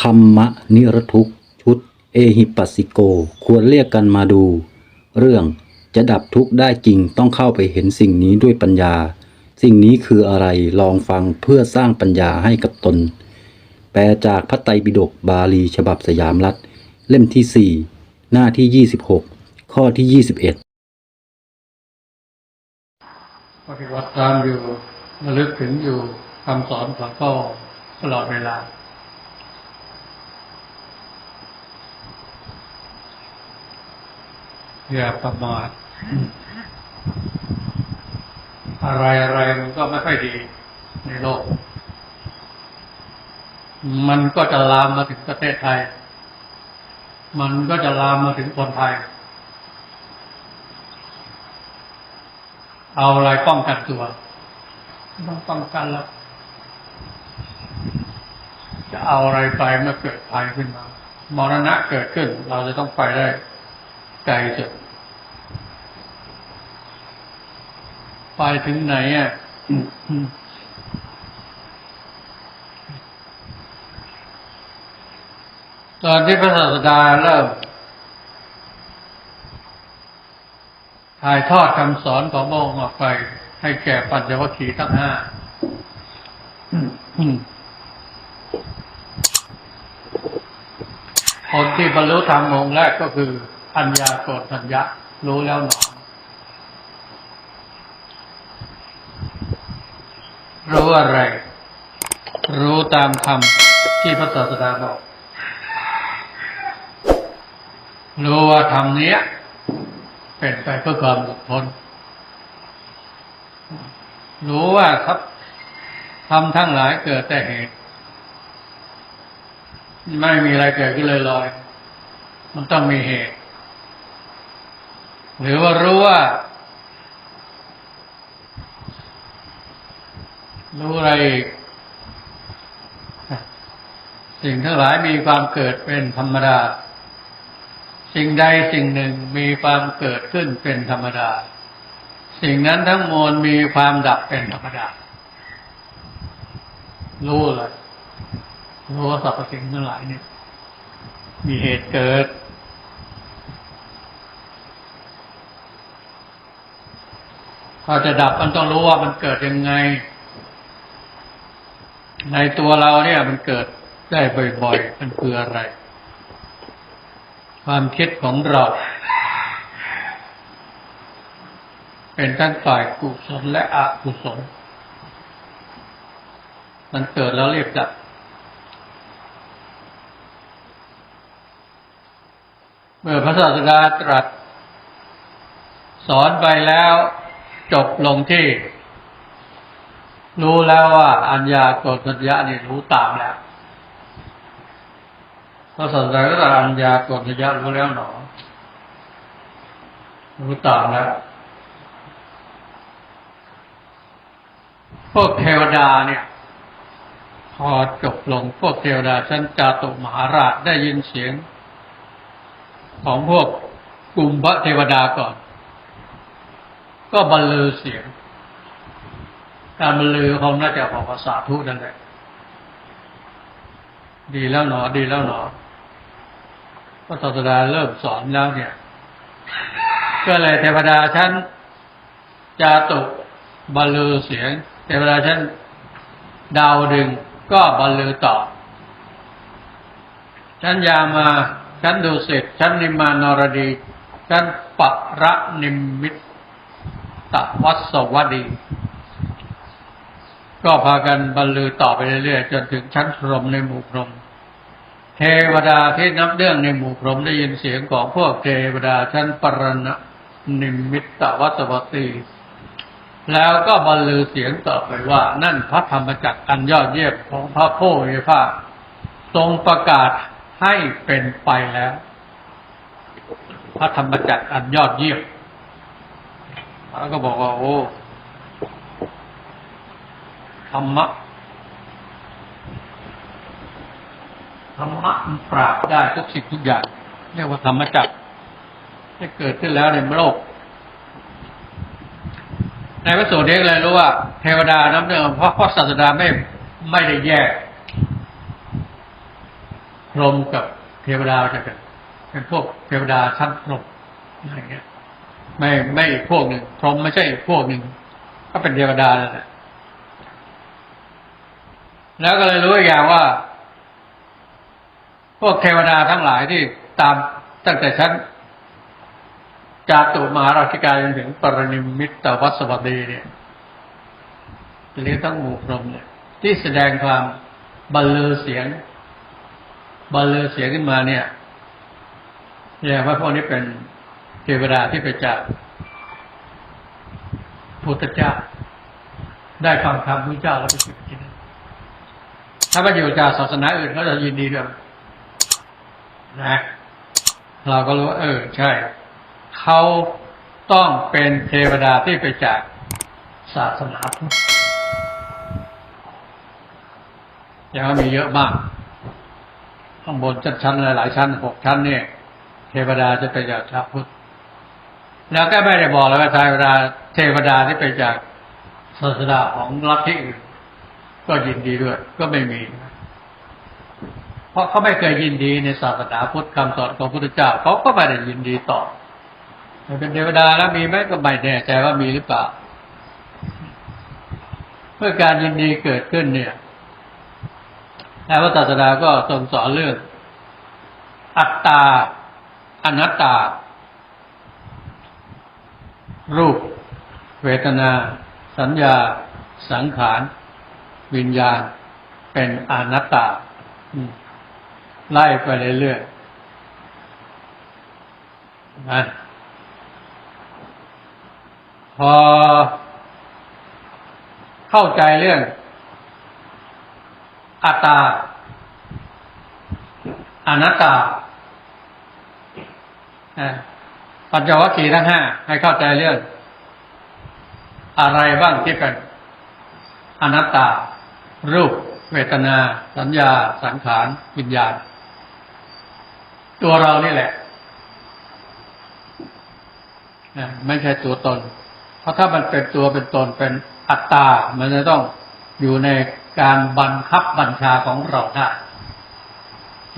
ธรรมนิรทุกข์ชุด เอหิปัสสิโก ควรเรียกกันมาดู เรื่องจะดับทุกข์ได้จริงต้องเข้าไปเห็นสิ่งนี้ด้วยปัญญา สิ่งนี้คืออะไรลองฟังเพื่อสร้างปัญญาให้กับตน แปลจากพระไตรปิฎกบาลีฉบับสยามรัฐ เล่มที่ 4 หน้าที่ 26 ข้อที่ 21ปฏิบัติตามอยู่ระลึกถึงอยู่คำสอนของพ่อตลอดเวลา อย่าประมาทอะไรอะไรมันก็ไม่ค่อยดีในโลก มันก็จะลามมาถึงประเทศไทย มันก็จะลามมาถึงคนไทย เอาอะไรป้องกันตัวต้องป้องกันแล้ว จะเอาอะไรไปเมื่อเกิดภัยขึ้นมามรณะเกิดขึ้น เราจะต้องไปได้ไกลสุด ไปถึงไหนอะตอนที่พระศาสดาเริ่มถ่ายทอดคำสอนของพระองค์ออกไป ให้แก่ปัญจวัคคีย์ทั้งห้าคนที่บรรลุธรรมองค์แรกก็คืออัญญาโกฏทัญญะรู้แล้วหนอ รู้อะไร รู้ตามคำที่พระศาสดาบอก รู้ว่าธรรมนี้เป็นไปเพื่อความหลุดพ้น รู้ว่าครับทำทั้งหลายเกิดแต่เหตุ ไม่มีอะไรเกิดขึ้นเลยลอย มันต้องมีเหตุ หรือว่ารู้ว่า รู้อะไรอีกสิ่งทั้งหลายมีความเกิดเป็นธรรมดา สิ่งใดสิ่งหนึ่งมีความเกิดขึ้นเป็นธรรมดา สิ่งนั้นทั้งมวลมีความดับเป็นธรรมดา รู้เลยรู้ว่าสรรพสิ่งทั้งหลายเนี่ย มีเหตุเกิดถ้าจะดับมันต้องรู้ว่ามันเกิดยังไง ในตัวเราเนี่ยมันเกิดได้บ่อยๆ มันคืออะไร ความคิดของเรา เป็นทั้งฝ่ายกุศลและอกุศล มันเกิดแล้วเรียบดับ เมื่อพระศาสดาตรัส สอนไปแล้วจบลงที่ รู้แล้วว่าอัญญาโกฏัญญะนี่ยรู้ตามแล้วพระศาสดาก็อัญญาโกฏัญญะรู้แล้วหนอ รู้ตามแล้วพวกเทวดาเนี่ย พอจบลงพวกเทวดาชั้นจาตุมหาราชได้ยินเสียง ของพวกกลุ่มพระเทวดาก่อน ก็บรรลือเสียง การบรรลือเขาน่าจะบอกภาษาทูตนั่นแหละดีแล้วหนอ ดีแล้วหนอพระศาสดาเริ่มสอนแล้วเนี่ย ก็เลยเทวดาชั้นจาตุบรรลือเสียง เทวดาชั้นดาวดึงก็บรรลือต่อ ชั้นยามา ชั้นดุสิตชั้นนิมานรดี ชั้นปะระนิมมิตตวัสวดี ก็พากันบรรลือต่อไปเรื่อยๆจนถึงชั้นพรมในหมู่พรมเทวดาที่นับเรื่องในหมู่พรมได้ยินเสียงของพวกเทวดาชั้นปรณะนิมิตตวัสวัตีแล้วก็บรรลือเสียงต่อไปว่า นั่นพระธรรมจักรอันยอดเยี่ยมของพระโพธิภาคทรงประกาศให้เป็นไปแล้ว พระธรรมจักรอันยอดเยี่ยมแล้วก็บอกว่าโอ้ ธรรมะธรรมะมันปราบได้ทุกสิ่งทุกอย่าง เรียกว่าธรรมจักรที่เกิดขึ้นแล้วในโลกในพระสูตรนี้ก็เลยรู้ว่าเทวดาน้ำเนื่องเพราะพระศาสดาไม่ไม่ได้แยกรหมกับเทวดาจะเป็นเป็นพวกเทวดาชั้นพรหมอะไรเงี้ย ไม่ไม่อีกพวกหนึ่งพรหมไม่ใช่อีกพวกหนึ่งก็เป็นเทวดานั่นแหละ แล้วก็เลยรู้อีกอย่างว่า พวกเทวดาทั้งหลายที่ตามตั้งแต่ชั้นจาตุมหาราชิกาจนถึงปรนิมิตตวัสวัสดีเนี่ยหรือทั้งหมู่พรหมเนี่ย ที่แสดงความบรรลือเสียงบรรลือเสียงขึ้นมาเนี่ยแสดงว่าพวกนี้เป็นเทวดาที่ไปจากพุทธเจ้าได้ฟังคำพระเจ้าแล้วไปสึกที่นั่น ถ้ามาอยู่จากศาสนาอื่นเขาจะยินดีด้วยนะ เราก็รู้ว่าเออ ใช่ เขาต้องเป็นเทวดาที่ไปจากศาสนาพุทธอย่างมีเยอะมากข้างบนชั้นๆหลายชั้นหกชั้นเนี่ย เทวดาจะไปจากชาพุทธแล้วก็ไม่ได้บอกแล้วว่าเทวดาเทวดาที่ไปจากศาสนาของลัทธิอื่น ก็ยินดีด้วย ก็ไม่มี เพราะเขาไม่เคยยินดีในศาสนาพุทธคำสอนของพระพุทธเจ้าเขาก็ไม่ได้ยินดีต่อเป็นเทวดาแล้วมีไหมก็ไม่แน่ใจว่ามีหรือเปล่า เมื่อการยินดีเกิดขึ้นเนี่ยแล้วพระศาสดาก็ทรงสอนเรื่อง อัตตา อนัตตา รูป เวทนา สัญญา สังขาร วิญญาณเป็นอนัตตาไล่ไปเรื่อยๆนะพอเข้าใจเรื่องอัตตาอนัตตานะปัญจวัคคีย์ทั้งห้าให้เข้าใจเรื่อง อะไรบ้างที่เป็นอนัตตา รูป เวทนา สัญญา สังขารวิญญาณ ตัวเรานี่แหละนะไม่ใช่ตัวตน เพราะถ้ามันเป็นตัวเป็นตนเป็นอัตตา มันจะต้องอยู่ในการบังคับบัญชาของเราได้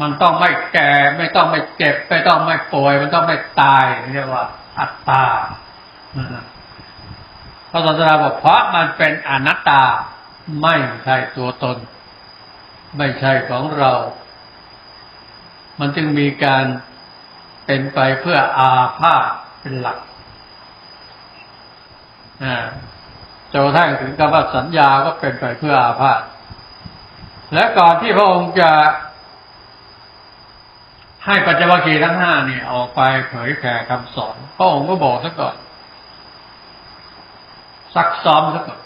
มันต้องไม่แก่ ไม่ต้องไม่เจ็บ ไม่ต้องไม่ป่วย มันต้องไม่ตายเรียกว่า อัตตาพระศาสดาบอกเพราะมันเป็นอนัตตา ไม่ใช่ตัวตน ไม่ใช่ของเรา มันจึงมีการเป็นไปเพื่ออาภาเป็นหลักอ่าจนกระทั่งถึงกับว่าสัญญาก็เป็นไปเพื่ออาพาธและก่อนที่พระองค์จะให้ปัจจวัคคีย์ทั้งห้าเนี่ยออกไปเผยแผ่คำสอนพระองค์ก็บอกซะก่อนซักซ้อมซะก่อน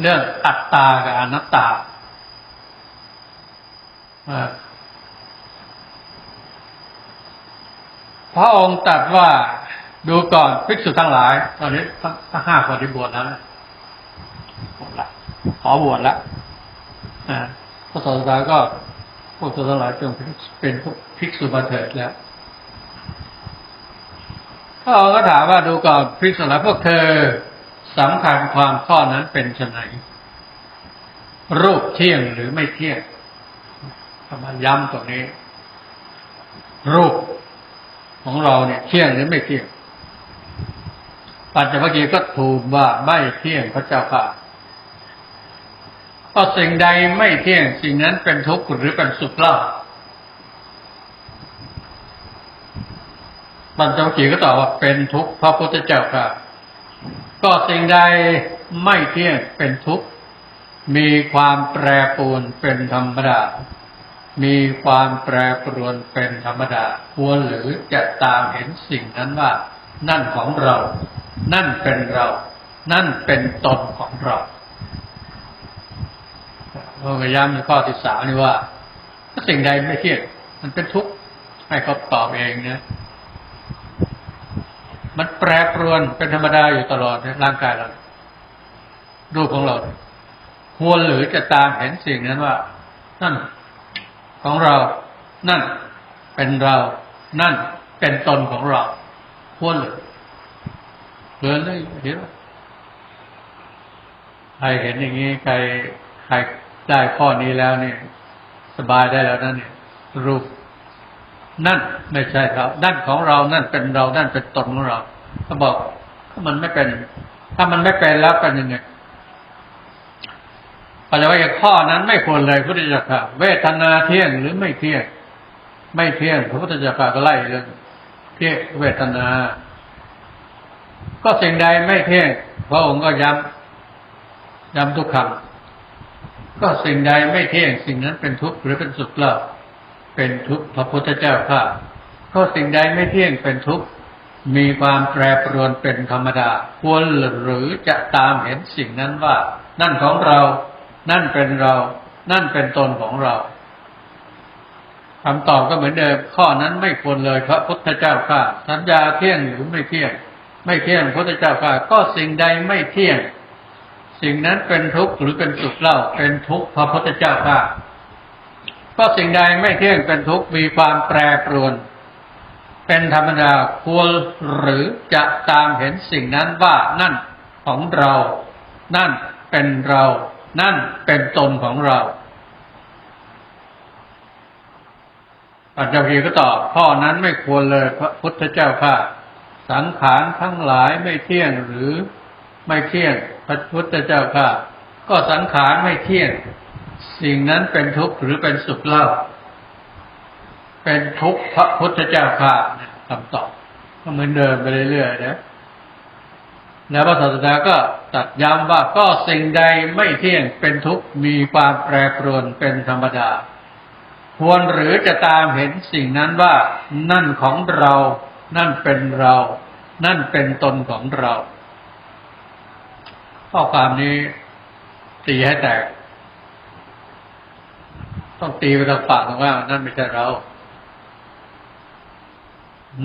เรื่องอัตตากับอนัตตาพระองค์ตรัสว่าดูก่อนภิกษุทั้งหลาย ตอนนี้ทั้งห้าคนที่บวชแล้วนะขอบวชและอ่าพระศาสดาก็พวกตัวทั้งหลายจงเป็นภิกษุมาเถิดแล้วพระองค์ก็ถามว่าดูก่อนภิกษุทั้งหลายพวกเธอ สำคัญความข้อนั้นเป็นชนไหนรูปเที่ยงหรือไม่เที่ยงทำมาย้ำตรงนี้ รูปของเราเนี่ย เที่ยงหรือไม่เที่ยงปัญจวัคคีย์ก็ทูลว่าไม่เที่ยงพระเจ้าค่ะเพราะสิ่งใดไม่เที่ยงสิ่งนั้นเป็นทุกข์หรือเป็นสุขเล่าปัญจวัคคีย์ก็ตอบว่าเป็นทุกข์พระพุทธเจ้าค่ะ ก็สิ่งใดไม่เที่ยงเป็นทุกข์ มีความแปรปรวนเป็นธรรมดา มีความแปรปรวนเป็นธรรมดา ควรหรือจะตามเห็นสิ่งนั้นว่า นั่นของเรา นั่นเป็นเรา นั่นเป็นตนของเราพระพยายามในข้อที่สามนี่ว่าถ้าสิ่งใดไม่เที่ยงมันเป็นทุกข์ให้เขาตอบเองนะ มันแปรปรวนเป็นธรรมดาอยู่ตลอดในร่างกายเรารูปของเราควรหรือจะตามเห็นสิ่งนั้นว่า นั่นของเรา นั่นเป็นเรา นั่นเป็นตนของเราควรหรือเพื่อนเลยเห็นใครเห็นอย่างนี้ใครใครได้ข้อนี้แล้วเนี่ย สบายได้แล้วนั่นเนี่ยรูป นั่นไม่ใช่เรานั่นของเรานั่นเป็นเรานั่นเป็นตนของเราเขาบอกถ้ามันไม่เป็น ถ้ามันไม่เป็นแล้วเป็นยังไงปัจจัยข้อนั้นไม่ควรเลยพุทธเจ้าค่ะเวทนาเที่ยงหรือไม่เที่ยงไม่เที่ยงพระพุทธเจ้าค่ะก็ไล่เรื่องเที่ยงเวทนา ก็สิ่งใดไม่เที่ยงพระองค์ก็ย้ำย้ำทุกคำก็สิ่งใดไม่เที่ยงสิ่งนั้นเป็นทุกข์หรือเป็นสุขเล่า เป็นทุกข์พระพุทธเจ้าค่ะก็สิ่งใดไม่เที่ยงเป็นทุกข์มีความแปรปรวนเป็นธรรมดา ควรหรือจะตามเห็นสิ่งนั้นว่า นั่นของเรา นั่นเป็นเรา นั่นเป็นตนของเราคำตอบก็เหมือนเดิม ข้อนั้นไม่ควรเลยพระพุทธเจ้าค่ะ สัญญาเที่ยงหรือไม่เที่ยง ไม่เที่ยงพระพุทธเจ้าค่ะ ก็สิ่งใดไม่เที่ยง สิ่งนั้นเป็นทุกข์หรือเป็นสุขเล่า เป็นทุกข์พระพุทธเจ้าค่ะ ก็สิ่งใดไม่เที่ยงเป็นทุกข์มีความแปรปรวน เป็นธรรมดาควรหรือจะตามเห็นสิ่งนั้นว่านั่นของเรา นั่นเป็นเรา นั่นเป็นตนของเราปัจจพีก็ตอบข้อนั้นไม่ควรเลยพระพุทธเจ้าค่ะ สังขารทั้งหลายไม่เที่ยงหรือไม่เที่ยงพระพุทธเจ้าค่ะ ก็สังขารไม่เที่ยง สิ่งนั้นเป็นทุกข์หรือเป็นสุขเล่า เป็นทุกข์พระพุทธเจ้าค่ะคำตอบก็เหมือนเดิมไปเรื่อยๆนะแล้วพระศาสดาก็ตัดย้ำว่าก็สิ่งใดไม่เที่ยงเป็นทุกข์มีความแปรปรวนเป็นธรรมดา ควรหรือจะตามเห็นสิ่งนั้นว่านั่นของเรา นั่นเป็นเรา นั่นเป็นตนของเรา ข้อความนี้ตีให้แตก ต้องตีไปทางปากว่า นั่นไม่ใช่เรา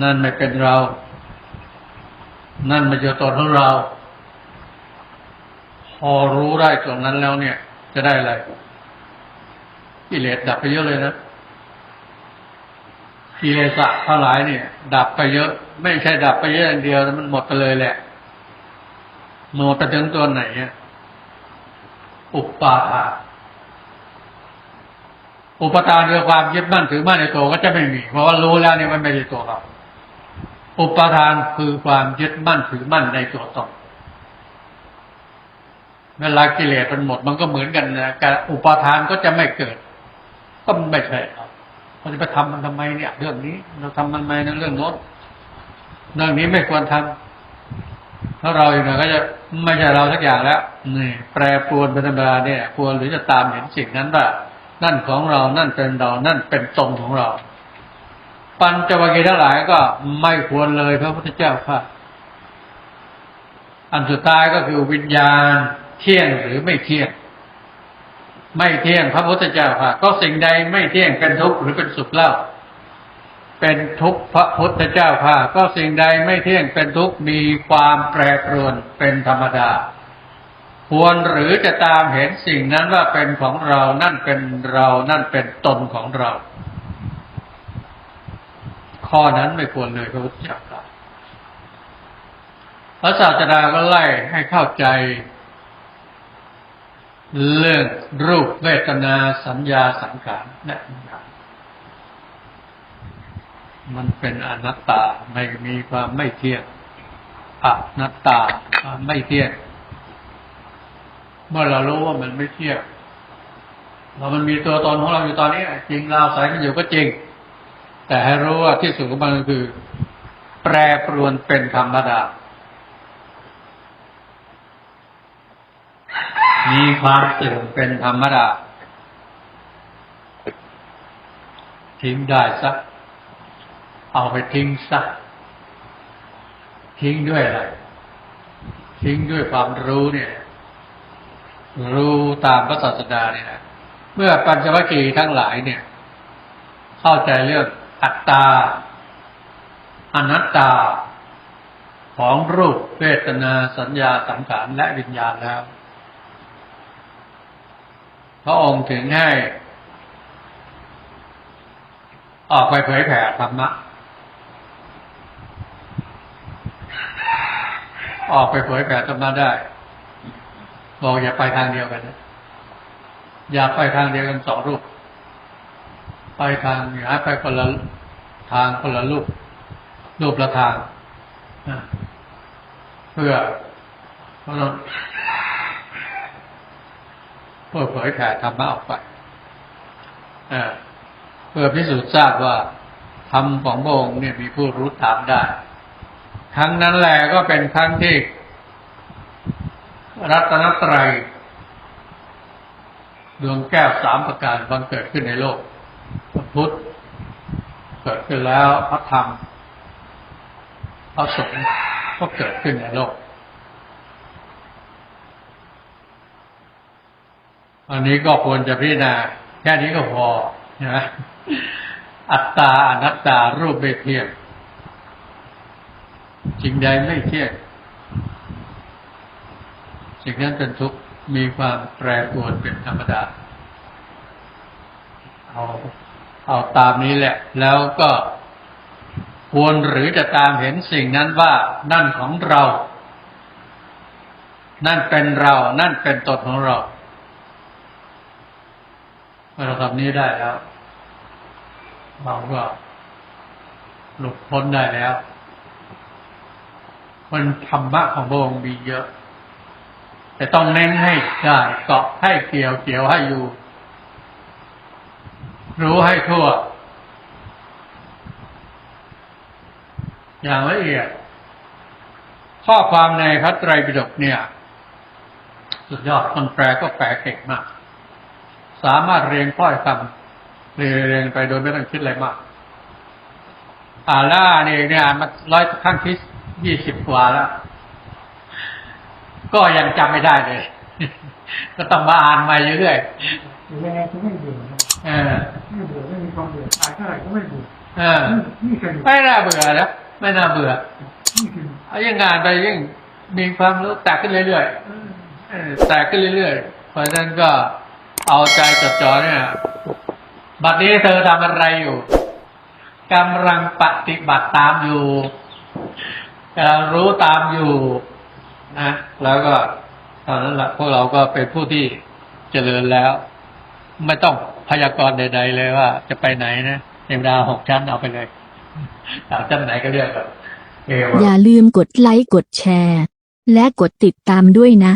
นั่นไม่เป็นเรา นั่นไม่ใช่ตนของเรา พอรู้ได้ตรงนั้นแล้วเนี่ย จะได้อะไรกิเลสดับไปเยอะเลยนะกิเลสะทั้งหลายเนี่ย ดับไปเยอะ ไม่ใช่ดับไปเยอะอย่างเดียวแต่มันหมดไปเลยแหละหมดไปถึงตัวไหนอุปาทา อุปทานคือความยึดมั่นถือมั่นในตัวก็จะไม่มี เพราะว่ารู้แล้วเนี่ยมันไม่ใช่ตัวเรา อุปทานคือความยึดมั่นถือมั่นในตัวตนเวลากิเลสมันหมดมันก็เหมือนกันนะการอุปทานก็จะไม่เกิด ก็ไม่ใช่ครับเราจะไปทำมันทำไมเนี่ย เรื่องนี้ เราทำมันทำไมในเรื่องโน้นเรื่องนี้ไม่ควรทำถ้าเราอยู่น่อยก็จะไม่ใช่เราสักอย่างแล้วนี่แปรปรวนเป็นธรรมดาเนี่ยควรหรือจะตามเห็นสิ่งนั้นว่า นั่นของเรา นั่นเป็นเรา นั่นเป็นตนของเรา ปัญจวัคคีย์ทั้งหลายก็ไม่ควรเลยพระพุทธเจ้าค่ะ อันสุดท้ายก็คือวิญญาณเที่ยงหรือไม่เที่ยง ไม่เที่ยงพระพุทธเจ้าค่ะ ก็สิ่งใดไม่เที่ยงเป็นทุกข์หรือเป็นสุขเล่า เป็นทุกข์พระพุทธเจ้าค่ะ ก็สิ่งใดไม่เที่ยงเป็นทุกข์มีความแปรปรวนเป็นธรรมดา ควรหรือจะตามเห็นสิ่งนั้นว่าเป็นของเรา นั่นเป็นเรา นั่นเป็นตนของเรา ข้อนั้นไม่ควรเลยพระพุทธเจ้าพระศาสดาก็ไล่ให้เข้าใจ เรื่องรูปเวทนาสัญญาสังขารและวิญญาณมันเป็นอนัตตาไม่มีความไม่เที่ยงอนัตตาความไม่เที่ยง เมื่อเรารู้ว่ามันไม่เที่ยงเรามันมีตัวตนของเราอยู่ตอนนี้จริงเราใส่มันอยู่ก็จริง แต่ให้รู้ว่าที่สุดของมันคือ แปรปรวนเป็นธรรมดา มีความเสื่อมเป็นธรรมดา ทิ้งได้สักเอาไปทิ้งสักทิ้งด้วยอะไร ทิ้งด้วยความรู้เนี่ย รู้ตามพระศาสดาเนี่ยนะเมื่อปัญจวัคคีย์ทั้งหลายเนี่ย เข้าใจเรื่องอัตตา อนัตตา ของรูปเวทนาสัญญาสังขารและวิญญาณแล้ว พระองค์ถึงให้ ออกไปเผยแผ่ธรรมะออกไปเผยแผ่ธรรมะได้ บอกอย่าไปทางเดียวกันนะอย่าไปทางเดียวกันสองรูป ไปทางย้าไปคนละทางคนละรูปรูปละทางเพื่อเพื่อเพื่อเผยแผ่ธรรมะออกไปเพื่อพิสูจน์ทราบว่าธรรมของพระองค์เนี่ยมีผู้รู้ถามได้ครั้งนั้นแหละก็เป็นครั้งที่ รัตนตรัยดวงแก้วสามประการบังเกิดขึ้นในโลกพระพุทธเกิดขึ้นแล้วพระธรรมพระสงฆ์ก็เกิดขึ้นในโลก อันนี้ก็ควรจะพิจารณาแค่นี้ก็พอนะอัตตาอนัตตารูปไม่เที่ยงสิ่งใดไม่เที่ยง สิ่งนั้นเป็นทุกข์มีความแปรปรวนเป็นธรรมดา เอาเอาตามนี้แหละ แล้วก็ควรหรือจะตามเห็นสิ่งนั้นว่านั่นของเรา นั่นเป็นเรา นั่นเป็นตนของเราเมื่อเราทำนี้ได้แล้ว เราก็หลุดพ้นได้แล้วมันธรรมะของพระองค์มีเยอะ แต่ต้องเน้นให้ได้เกาะให้เกี่ยวเกี่ยวให้อยู่ รู้ให้ทั่ว อย่างละเอียด ข้อความในพระไตรปิฎกเนี่ย สุดยอดคนแปลก็แปลเก่งมาก สามารถเรียงค่อยคำเรียงเรียงไปโดยไม่ต้องคิดอะไรมากอ่าล่าเนี่ยเนี่ยอ่านร้อยครั้งที่ยี่สิบกว่าแล้ว ก็ยังจำไม่ได้เลย ก็ต้องมาอ่านใหม่เรื่อยยังไงก็ไม่เบื่อนะๆเออไม่เบื่อไม่มีความเบื่ออ่านเท่าไหร่ก็ไม่เบื่อเออนี่คือไม่น่าเบื่อนะไม่น่าเบื่อนี่คือเอายิ่งงานไปยิ่งมีความรู้แตกขึ้นเรื่อยๆเออแตกขึ้นเรื่อยๆเพราะฉะนั้นก็เอาใจจดจ่อเนี่ย บัดนี้เธอทำอะไรอยู่กำลังปฏิบัติตามอยู่กำลังรู้ตามอยู่ นะแล้วก็ตอนนั้นแหละพวกเราก็เป็นผู้ที่เจริญแล้ว ไม่ต้องพยากรณ์ใด ๆ เลยว่าจะไปไหนนะเทวดาหกชั้นเอาไปเลยสามชั้นไหนก็เลือกแบบเอวอย่าลืมกดไลค์กดแชร์ และกดติดตามด้วยนะ